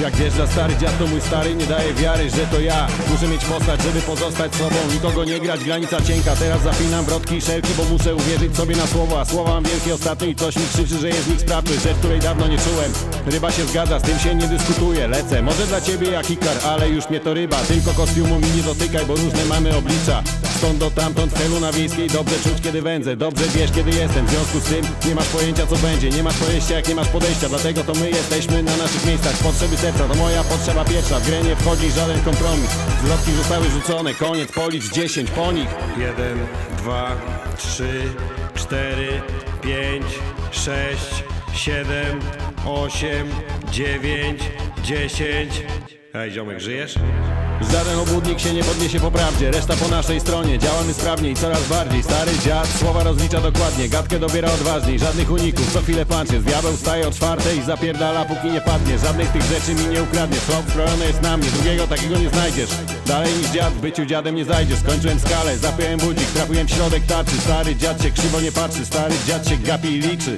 Jak że stary dziad to mój stary Nie daje wiary, że to ja. Muszę mieć postać, żeby pozostać sobą. Nikogo nie grać, granica cienka. Teraz zapinam wrotki i szelki, bo muszę uwierzyć sobie na słowa Słowa mam wielkie ostatnio i coś mi krzyczy, że jest nich sprawny. Rzecz, której dawno nie czułem. Ryba się zgadza, z tym się nie dyskutuje. Lecę, może dla ciebie jak ikar, ale już mnie to ryba. Tylko kostiumu mi nie dotykaj, bo różne mamy oblicza Stąd do tamtąd, w helu na wiejskiej Dobrze czuć, kiedy wędzę, dobrze wiesz, kiedy jestem. W związku z tym nie masz pojęcia, co będzie. Nie masz pojęcia, jak nie masz podejścia. Dlatego to my jesteśmy na naszych miejscach. Potrzeby serca to moja potrzeba pierwsza. W grę nie wchodzi żaden kompromis. Zwrotki zostały rzucone, koniec, policz 10 po nich. Jeden, dwa, trzy, cztery, pięć, sześć, siedem, osiem, dziewięć, dziesięć. Ej, ziomek, żyjesz? Żaden obłudnik się nie podniesie po prawdzie. Reszta po naszej stronie, działamy sprawnie i coraz bardziej. Stary dziad słowa rozlicza dokładnie. Gadkę dobiera odważniej, żadnych uników Co chwilę panczy, diabeł wstaje o czwartej I zapierdala póki nie padnie. Żadnych tych rzeczy mi nie ukradnie. Słowo wkrojone jest na mnie, drugiego takiego nie znajdziesz. Dalej niż dziad, w byciu dziadem nie zajdziesz Skończyłem skalę, zapiąłem budzik Trafiłem środek tarczy. Stary dziad się krzywo nie patrzy. Stary dziad się gapi i liczy.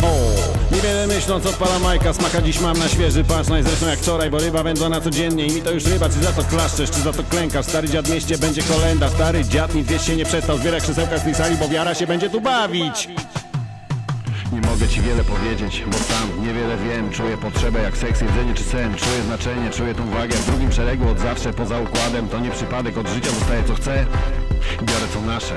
Niewiele myśląc odpala Majka. Smaka dziś mam na świeży. Punchline Zresztą jak wczoraj, bo ryba wędzona codziennie I mi to już ryba, czy za to klaszczesz, czy za to klękasz Stary dziad mieście będzie kolenda. Stary dziad nic wieść się nie przestał. Zbiera krzesełka z tej sali, bo wiara się będzie tu bawić. Nie mogę ci wiele powiedzieć, bo sam niewiele wiem. Czuję potrzebę jak seks, jedzenie czy sen. Czuję znaczenie, czuję tą wagę. W drugim szeregu od zawsze Poza układem, to nie przypadek Od życia dostaję co chcę. Biorę co nasze